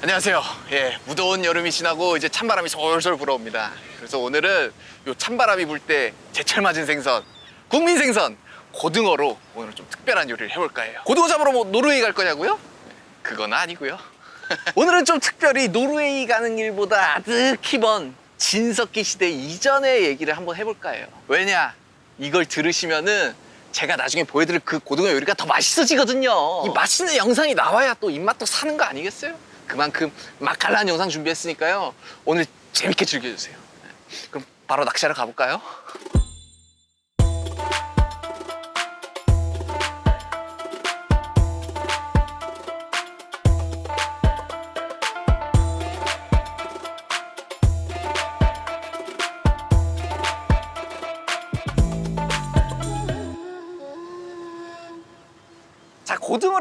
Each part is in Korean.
안녕하세요. 예, 무더운 여름이 지나고 이제 찬바람이 솔솔 불어옵니다. 그래서 오늘은 요 찬바람이 불 때 제철 맞은 생선, 국민 생선, 고등어로 오늘 좀 특별한 요리를 해볼까 해요. 고등어 잡으러 뭐 노르웨이 갈 거냐고요? 그건 아니고요. 오늘은 좀 특별히 노르웨이 가는 길보다 아득히 먼 진석기 시대 이전의 얘기를 한번 해볼까 해요. 왜냐? 이걸 들으시면은 제가 나중에 보여드릴 그 고등어 요리가 더 맛있어지거든요. 이 맛있는 영상이 나와야 또 입맛도 사는 거 아니겠어요? 그만큼 맛깔난 영상 준비했으니까요. 오늘 재밌게 즐겨주세요. 네. 그럼 바로 낚시하러 가볼까요?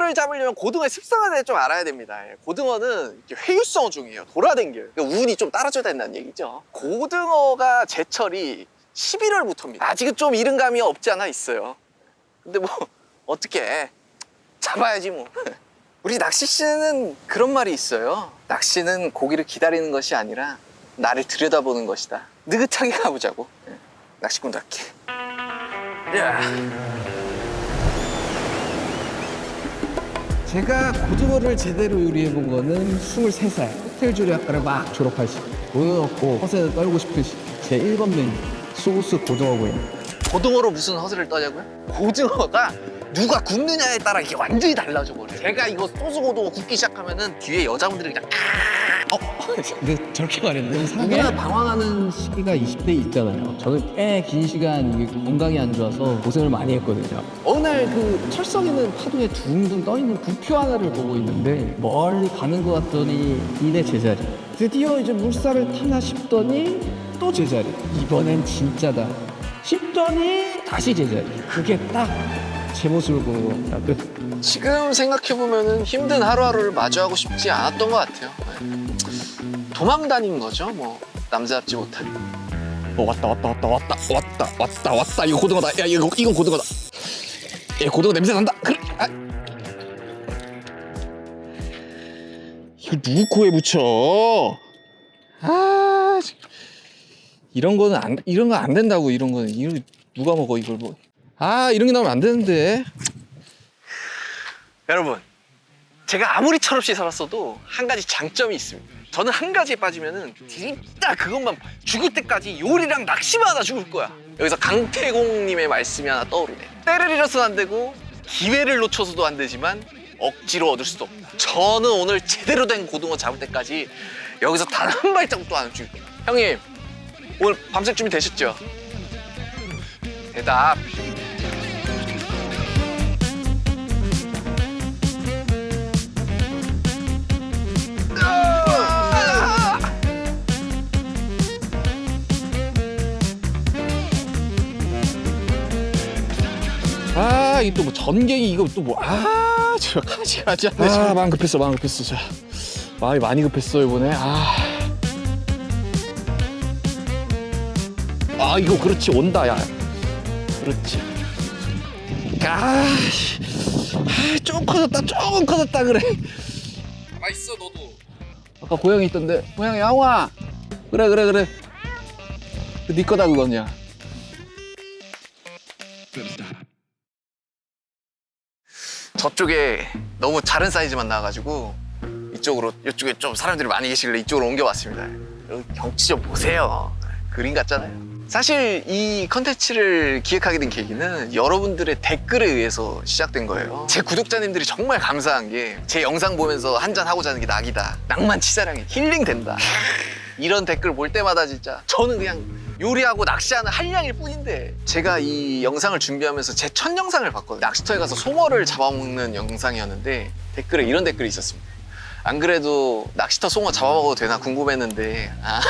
고등어를 잡으려면 고등어의 습성에 대해 좀 알아야 됩니다. 예, 고등어는 회유성 중이에요. 돌아댕겨요. 그러니까 운이 좀 따라줘야 된다는 얘기죠. 고등어가 제철이 11월부터입니다. 아직은 좀 이른 감이 없지 않아 있어요. 근데 뭐 어떻게 잡아야지 뭐. 우리 낚시 씨는 그런 말이 있어요. 낚시는 고기를 기다리는 것이 아니라 나를 들여다보는 것이다. 느긋하게 가보자고. 예, 낚시꾼답게. 야. 제가 고등어를 제대로 요리해 본 거는 23살 호텔 조리학과를 막 졸업할 시돈 없고 허세는 떨고 싶은 시. 제 1번 메뉴 소스 고등어 구이 고등어로 무슨 허세를 떠냐고요? 고등어가 누가 굽느냐에 따라 이게 완전히 달라져 버려요. 제가 이거 소스 고등어 굽기 시작하면은 뒤에 여자분들이 그냥 아! 어? 근데 저렇게 말했는데 누구나 방황하는 시기가 20대 있잖아요. 저는 꽤 긴 시간 이게 건강이 안 좋아서 고생을 많이 했거든요. 어느 날 그 철석 있는 파도에 둥둥 떠 있는 부표 하나를 보고 있는데 멀리 가는 것 같더니 이내 제자리. 드디어 이제 물살을 타나 싶더니 또 제자리. 이번엔 진짜다. 싶더니 다시 제자리. 그게 딱 제 모습을 보는 겁니다 끝. 지금 생각해보면은 힘든 하루하루를 마주하고 싶지 않았던 것 같아요. 네. 도망 다닌 거죠, 뭐. 남자답지 못한. 어, 왔다, 왔다, 왔다, 왔다, 왔다, 왔다, 왔다. 이거 고등어다. 야, 이거, 이건 고등어다. 야, 고등어 냄새 난다. 그래. 아. 이거 누구 코에 붙여? 아, 씨. 이런 거는 안, 이런 거 안 된다고, 이런 거는. 이거 누가 먹어, 이걸 뭐. 아, 이런 게 나오면 안 되는데. 여러분, 제가 아무리 철없이 살았어도 한 가지 장점이 있습니다. 저는 한 가지에 빠지면은 진짜 그것만. 죽을 때까지 요리랑 낚시만 하다 죽을 거야. 여기서 강태공님의 말씀이 하나 떠오르네. 때를 잃어서는 안 되고 기회를 놓쳐서도 안 되지만 억지로 얻을 수도 없다. 저는 오늘 제대로 된 고등어 잡을 때까지 여기서 단 한 발자국도 안 움직일 거예요. 형님, 오늘 밤샐 준비 되셨죠? 대답. 전갱이 이거 또 뭐, 아, 저 가지 가지 않네. 아, 마음 급했어, 마음 급했어. 자, 마음이 많이 급했어 이번에. 아, 아 이거 그렇지 온다, 야. 그렇지. 아, 씨. 아, 조금 커졌다, 조금 커졌다 그래. 맛있어 너도. 아까 고양이 있던데, 고양이 양화. 그래, 그래, 그래. 그네 거다 그거냐. 저쪽에 너무 작은 사이즈만 나와가지고 이쪽으로 이쪽에 좀 사람들이 많이 계시길래 이쪽으로 옮겨왔습니다. 여기 경치 좀 보세요. 그림 같잖아요. 사실 이 컨텐츠를 기획하게 된 계기는 여러분들의 댓글에 의해서 시작된 거예요. 제 구독자님들이 정말 감사한 게 제 영상 보면서 한잔 하고 자는 게 낙이다. 낭만 치사량이 힐링 된다. 이런 댓글 볼 때마다 진짜 저는 그냥 요리하고 낚시하는 한량일 뿐인데 제가 이 영상을 준비하면서 제 첫 영상을 봤거든요. 낚시터에 가서 송어를 잡아먹는 영상이었는데 댓글에 이런 댓글이 있었습니다. 안 그래도 낚시터 송어 잡아먹어도 되나 궁금했는데 아,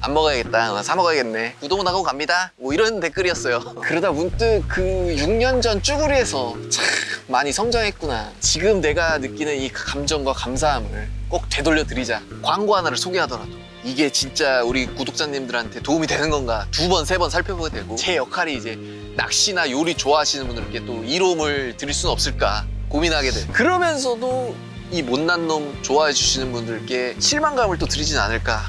안 먹어야겠다. 사 먹어야겠네. 구독 나가고 갑니다. 뭐 이런 댓글이었어요. 그러다 문득 그 6년 전 쭈구리에서 참 많이 성장했구나. 지금 내가 느끼는 이 감정과 감사함을 꼭 되돌려 드리자. 광고 하나를 소개하더라도 이게 진짜 우리 구독자님들한테 도움이 되는 건가 두 번, 세 번 살펴보게 되고 제 역할이 이제 낚시나 요리 좋아하시는 분들께 또 이로움을 드릴 수는 없을까 고민하게 돼. 그러면서도 이 못난 놈 좋아해 주시는 분들께 실망감을 또 드리진 않을까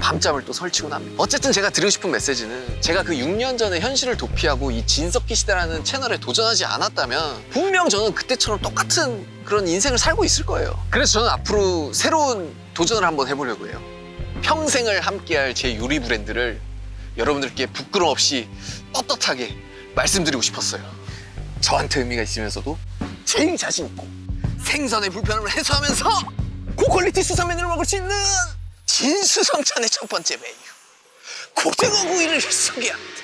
밤잠을 또 설치곤 합니다. 어쨌든 제가 드리고 싶은 메시지는 제가 그 6년 전에 현실을 도피하고 이 진석기 시대라는 채널에 도전하지 않았다면 분명 저는 그때처럼 똑같은 그런 인생을 살고 있을 거예요. 그래서 저는 앞으로 새로운 도전을 한번 해보려고 해요. 평생을 함께할 제 요리 브랜드를 여러분들께 부끄럼 없이 떳떳하게 말씀드리고 싶었어요. 저한테 의미가 있으면서도 제일 자신 있고 생선의 불편함을 해소하면서 고퀄리티 수산면을 먹을 수 있는 진수성찬의 첫 번째 메뉴 고등어 구이를 소개합니다.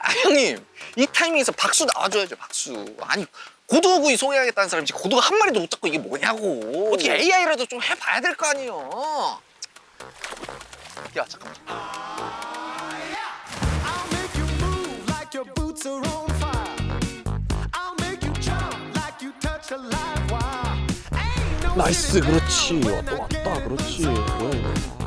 아 형님 이 타이밍에서 박수 나와줘야죠 박수. 아니 고등어 구이 소개하겠다는 사람이 지금 고등어 한 마리도 못 잡고 이게 뭐냐고. 어떻게 AI라도 좀 해봐야 될 거 아니에요. 야 잠깐만. 나이스 그렇지 왔다 왔다 그렇지 is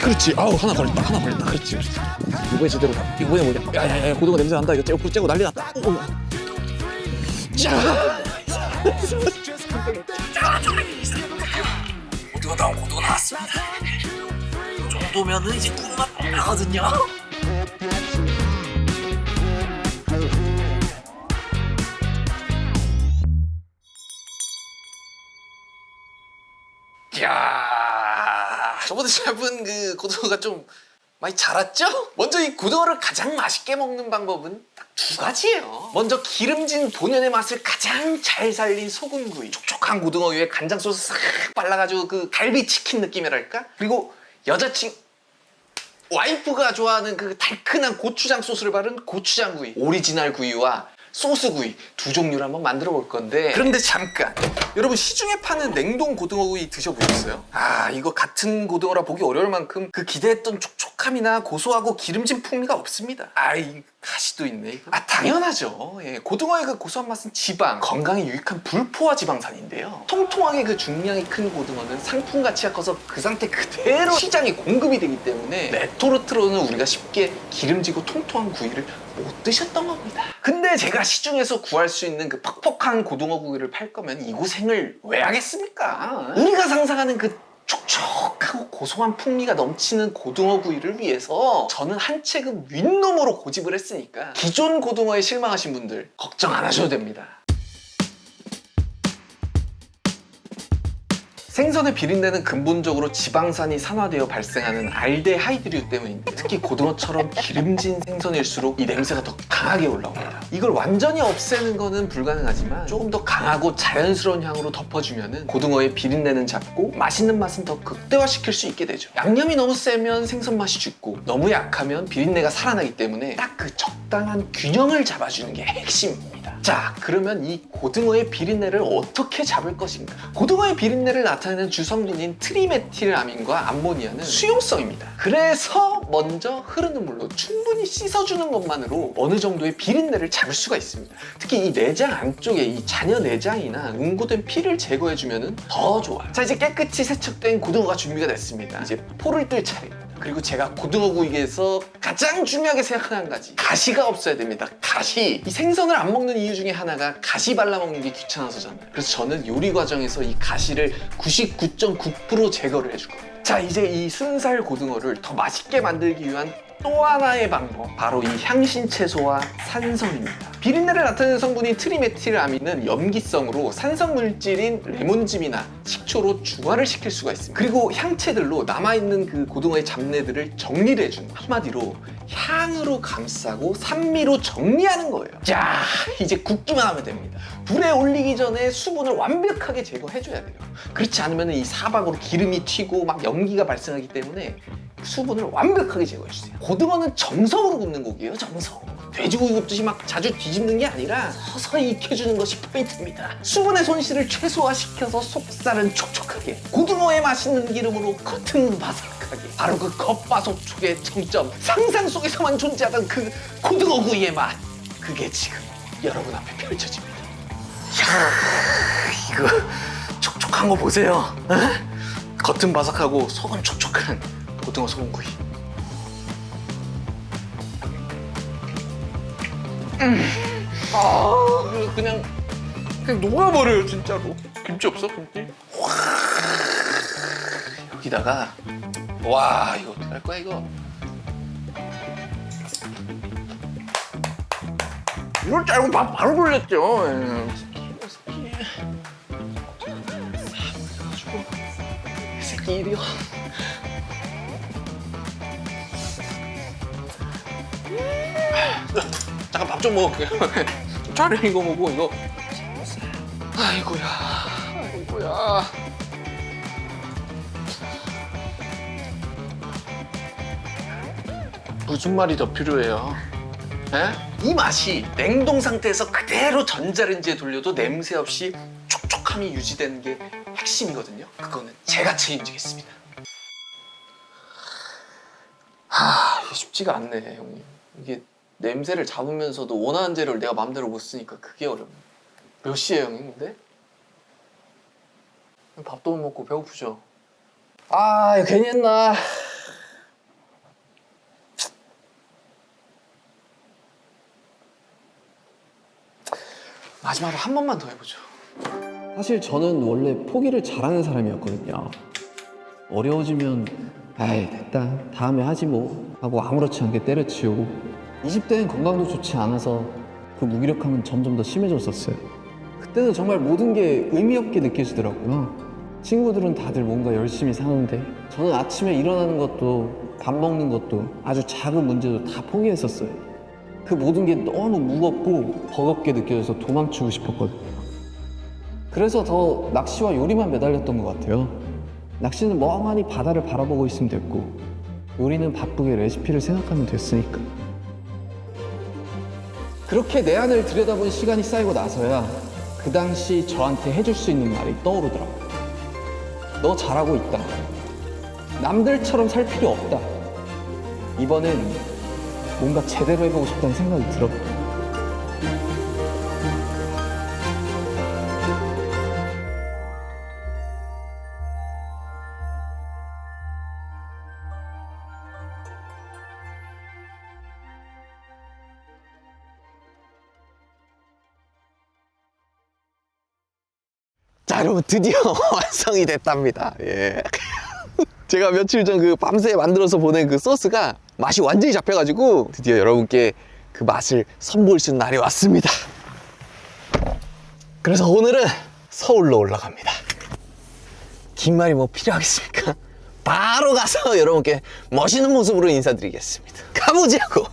그렇지 아우 하나 걸렸다 하나 걸렸다 그렇지 그렇지 이번에 제대로 가. 이번에 뭐냐 야야야 고등어 냄새 난다 이거 째고 째고 난리 났다. 자 고등어 나온 고등어 나왔습니다. 이 정도면은 이제 꿈만 나거든요. 고등어가 좀 많이 자랐죠? 먼저 이 고등어를 가장 맛있게 먹는 방법은 딱 두 가지예요. 먼저 기름진 본연의 맛을 가장 잘 살린 소금구이. 촉촉한 고등어 위에 간장 소스 싹 발라가지고 그 갈비 치킨 느낌이랄까? 그리고 여자친 와이프가 좋아하는 그 달큰한 고추장 소스를 바른 고추장 구이. 오리지널 구이와 소스 구이 두 종류를 한번 만들어 볼 건데. 그런데 잠깐. 여러분 시중에 파는 냉동 고등어 구이 드셔보셨어요? 아 이거 같은 고등어라 보기 어려울 만큼 그 기대했던 촉촉함이나 고소하고 기름진 풍미가 없습니다. 아이 가시도 있네. 아 당연하죠 예, 고등어의 그 고소한 맛은 지방 건강에 유익한 불포화 지방산인데요 통통하게 그 중량이 큰 고등어는 상품 가치가 커서 그 상태 그대로 시장에 공급이 되기 때문에 레토르트로는 우리가 쉽게 기름지고 통통한 구이를 못 드셨던 겁니다. 근데 제가 시중에서 구할 수 있는 그 퍽퍽한 고등어 구이를 팔 거면 이 고생을 왜 하겠습니까? 우리가 상상하는 그 촉촉하고 고소한 풍미가 넘치는 고등어 구이를 위해서 저는 한 체급 윗놈으로 고집을 했으니까 기존 고등어에 실망하신 분들 걱정 안 하셔도 됩니다. 생선의 비린내는 근본적으로 지방산이 산화되어 발생하는 알데하이드류 때문인데 특히 고등어처럼 기름진 생선일수록 이 냄새가 더 강하게 올라옵니다. 이걸 완전히 없애는 거는 불가능하지만 조금 더 강하고 자연스러운 향으로 덮어주면 고등어의 비린내는 잡고 맛있는 맛은 더 극대화시킬 수 있게 되죠. 양념이 너무 세면 생선 맛이 죽고 너무 약하면 비린내가 살아나기 때문에 딱 그 적당한 균형을 잡아주는 게 핵심입니다. 자, 그러면 이 고등어의 비린내를 어떻게 잡을 것인가? 고등어의 비린내를 나타내는 주성분인 트리메틸아민과 암모니아는 수용성입니다. 그래서 먼저 흐르는 물로 충분히 씻어주는 것만으로 어느 정도의 비린내를 잡을 수가 있습니다. 특히 이 내장 안쪽에 이 잔여 내장이나 응고된 피를 제거해주면 더 좋아요. 자, 이제 깨끗이 세척된 고등어가 준비가 됐습니다. 이제 포를 뜰 차례입니다. 그리고 제가 고등어 구이에서 가장 중요하게 생각하는 한 가지 가시가 없어야 됩니다. 가시. 이 생선을 안 먹는 이유 중에 하나가 가시 발라 먹는 게 귀찮아서잖아요 그래서 저는 요리 과정에서 이 가시를 99.9% 제거를 해줄 겁니다. 자 이제 이 순살 고등어를 더 맛있게 만들기 위한 또 하나의 방법 바로 이 향신 채소와 산성입니다. 비린내를 나타내는 성분인 트리메틸아민은 염기성으로 산성 물질인 레몬즙이나 식초로 중화를 시킬 수가 있습니다. 그리고 향채들로 남아있는 그 고등어의 잡내들을 정리를 거예요. 한마디로 향으로 감싸고 산미로 정리하는 거예요. 자 이제 굽기만 하면 됩니다. 불에 올리기 전에 수분을 완벽하게 제거해줘야 돼요. 그렇지 않으면 이 사박으로 기름이 튀고 막 연기가 발생하기 때문에 수분을 완벽하게 제거해주세요. 고등어는 정성으로 굽는 고기예요, 정성. 돼지고기 굽듯이 막 자주 뒤집는 게 아니라 서서히 익혀주는 것이 포인트입니다. 수분의 손실을 최소화시켜서 속살은 촉촉하게, 고등어의 맛있는 기름으로 겉은 바삭하게, 바로 그 겉바속촉의 정점, 상상 속에서만 존재하던 그 고등어 구이의 맛. 그게 지금 여러분 앞에 펼쳐집니다. 이야, 이거 촉촉한 거 보세요. 에? 겉은 바삭하고 속은 촉촉한 고등어 소금구이. 음. 아, 그냥 그냥 녹아버려요 진짜로. 김치 없어 김치? 와, 여기다가 와 이거 어떡할 거야 이거? 이럴 줄 알고 밥 바로 돌렸죠. 예. 새끼 이리요. 잠깐 밥 좀 먹을게요. 차라리 이거 먹고 이거. 아이고야, 아이고야. 무슨 말이 더 필요해요? 에? 이 맛이 냉동 상태에서 그대로 전자레인지에 돌려도 냄새 없이 촉촉함이 유지되는 게 핵심이거든요. 그거는 제가 책임지겠습니다. 하, 쉽지가 않네, 형님. 이게 냄새를 잡으면서도 원하는 재료를 내가 마음대로 못 쓰니까 그게 어렵네. 몇 시에 형님, 근데? 밥도 못 먹고 배고프죠? 아 괜히 했나 마지막으로 한 번만 더 해보죠. 사실 저는 원래 포기를 잘하는 사람이었거든요. 어려워지면 아이 됐다 다음에 하지 뭐 하고 아무렇지 않게 때려치우고 20대는 건강도 좋지 않아서 그 무기력함은 점점 더 심해졌었어요. 그때는 정말 모든 게 의미 없게 느껴지더라고요. 친구들은 다들 뭔가 열심히 사는데 저는 아침에 일어나는 것도 밥 먹는 것도 아주 작은 문제도 다 포기했었어요. 그 모든 게 너무 무겁고 버겁게 느껴져서 도망치고 싶었거든요. 그래서 더 낚시와 요리만 매달렸던 것 같아요. 낚시는 멍하니 바다를 바라보고 있으면 됐고, 요리는 바쁘게 레시피를 생각하면 됐으니까. 그렇게 내 안을 들여다본 시간이 쌓이고 나서야 그 당시 저한테 해줄 수 있는 말이 떠오르더라고요. 너 잘하고 있다. 남들처럼 살 필요 없다. 이번엔 뭔가 제대로 해보고 싶다는 생각이 들었고. 자, 여러분 드디어 완성이 됐답니다. 예. 제가 며칠 전 그 밤새 만들어서 보낸 그 소스가 맛이 완전히 잡혀가지고 드디어 여러분께 그 맛을 선보일 수 있는 날이 왔습니다. 그래서 오늘은 서울로 올라갑니다. 긴 말이 뭐 필요하겠습니까? 바로 가서 여러분께 멋있는 모습으로 인사드리겠습니다. 가보자고!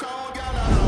song, y'all.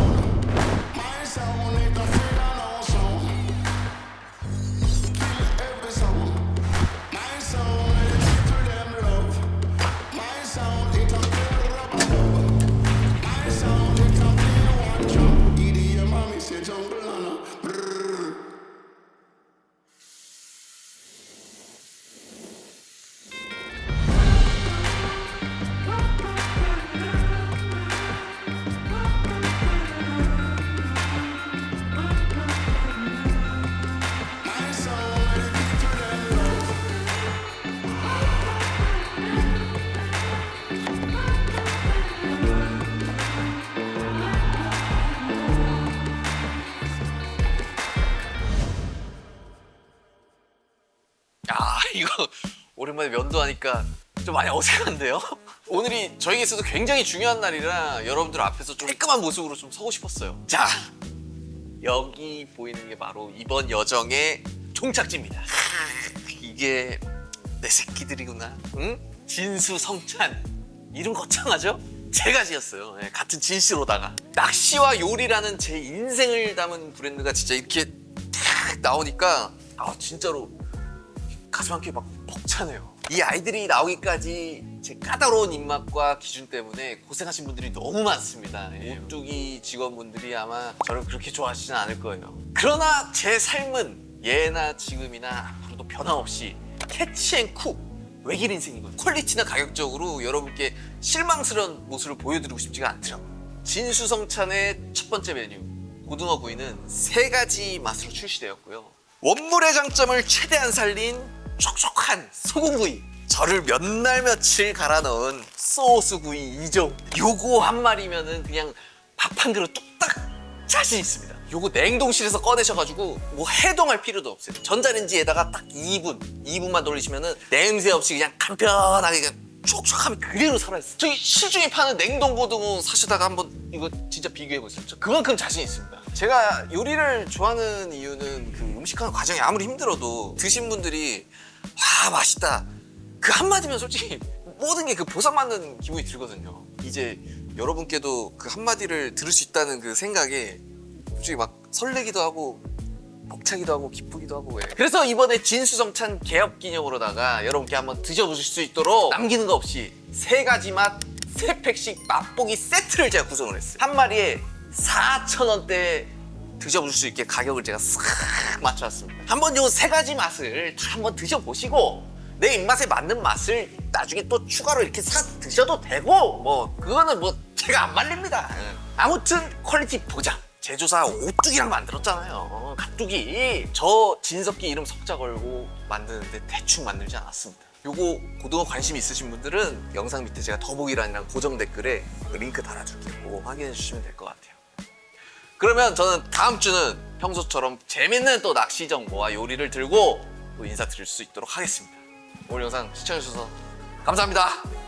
오랜만에 면도 하니까 좀 많이 어색한데요? 오늘이 저에게서도 굉장히 중요한 날이라 여러분들 앞에서 좀 깔끔한 모습으로 좀 서고 싶었어요 자 여기 보이는 게 바로 이번 여정의 종착지입니다 이게 내 새끼들이구나 응? 진수 성찬 이름 거창하죠? 제가 지었어요 예, 같은 진씨로다가 낚시와 요리라는 제 인생을 담은 브랜드가 진짜 이렇게 탁 나오니까 아 진짜로 가슴 한 켠이 막 벅차네요. 이 아이들이 나오기까지 제 까다로운 입맛과 기준 때문에 고생하신 분들이 너무 많습니다. 예, 오뚜기 직원분들이 아마 저를 그렇게 좋아하시진 않을 거예요. 그러나 제 삶은 예나 지금이나 앞으로도 변함없이 캐치앤쿡 외길 인생이거든요. 퀄리티나 가격적으로 여러분께 실망스러운 모습을 보여드리고 싶지가 않더라고요. 진수성찬의 첫 번째 메뉴 고등어 구이는 세 가지 맛으로 출시되었고요. 원물의 장점을 최대한 살린 촉촉 한 소금구이. 저를 몇 날 며칠 갈아 넣은 소스구이 2종 요거 한 마리면은 그냥 밥 한 그릇 뚝딱 자신 있습니다. 요거 냉동실에서 꺼내셔가지고 뭐 해동할 필요도 없어요. 전자레인지에다가 딱 2분 2분만 돌리시면은 냄새 없이 그냥 간편하게 그냥 촉촉함이 그대로 살아있어요. 저기 시중에 파는 냉동 고등어 사시다가 한번 이거 진짜 비교해보세요. 저 그만큼 자신 있습니다. 제가 요리를 좋아하는 이유는 그 음식하는 과정이 아무리 힘들어도 드신 분들이 와 맛있다 그 한마디면 솔직히 모든 게 그 보상받는 기분이 들거든요. 이제 여러분께도 그 한마디를 들을 수 있다는 그 생각에 솔직히 막 설레기도 하고 벅차기도 하고 기쁘기도 하고 예. 그래서 이번에 진수성찬 개업 기념으로다가 여러분께 한번 드셔보실 수 있도록 남기는 거 없이 세 가지 맛 세 팩씩 맛보기 세트를 제가 구성을 했어요. 한 마리에 4,000원대 드셔보실 수 있게 가격을 제가 싹 맞춰왔습니다. 한번 요 세 가지 맛을 다 한번 드셔보시고 내 입맛에 맞는 맛을 나중에 또 추가로 이렇게 사 드셔도 되고 뭐 그거는 뭐 제가 안 말립니다. 예. 아무튼 퀄리티 보장. 제조사 오뚜기랑 만들었잖아요. 가뚜기. 저 진석기 이름 석자 걸고 만드는데 대충 만들지 않았습니다. 요거 고등어 관심 있으신 분들은 영상 밑에 제가 더보기란이랑 고정 댓글에 그 링크 달아줄게요. 확인해 주시면 될 것 같아요. 그러면 저는 다음 주는 평소처럼 재밌는 또 낚시 정보와 요리를 들고 또 인사드릴 수 있도록 하겠습니다. 오늘 영상 시청해주셔서 감사합니다.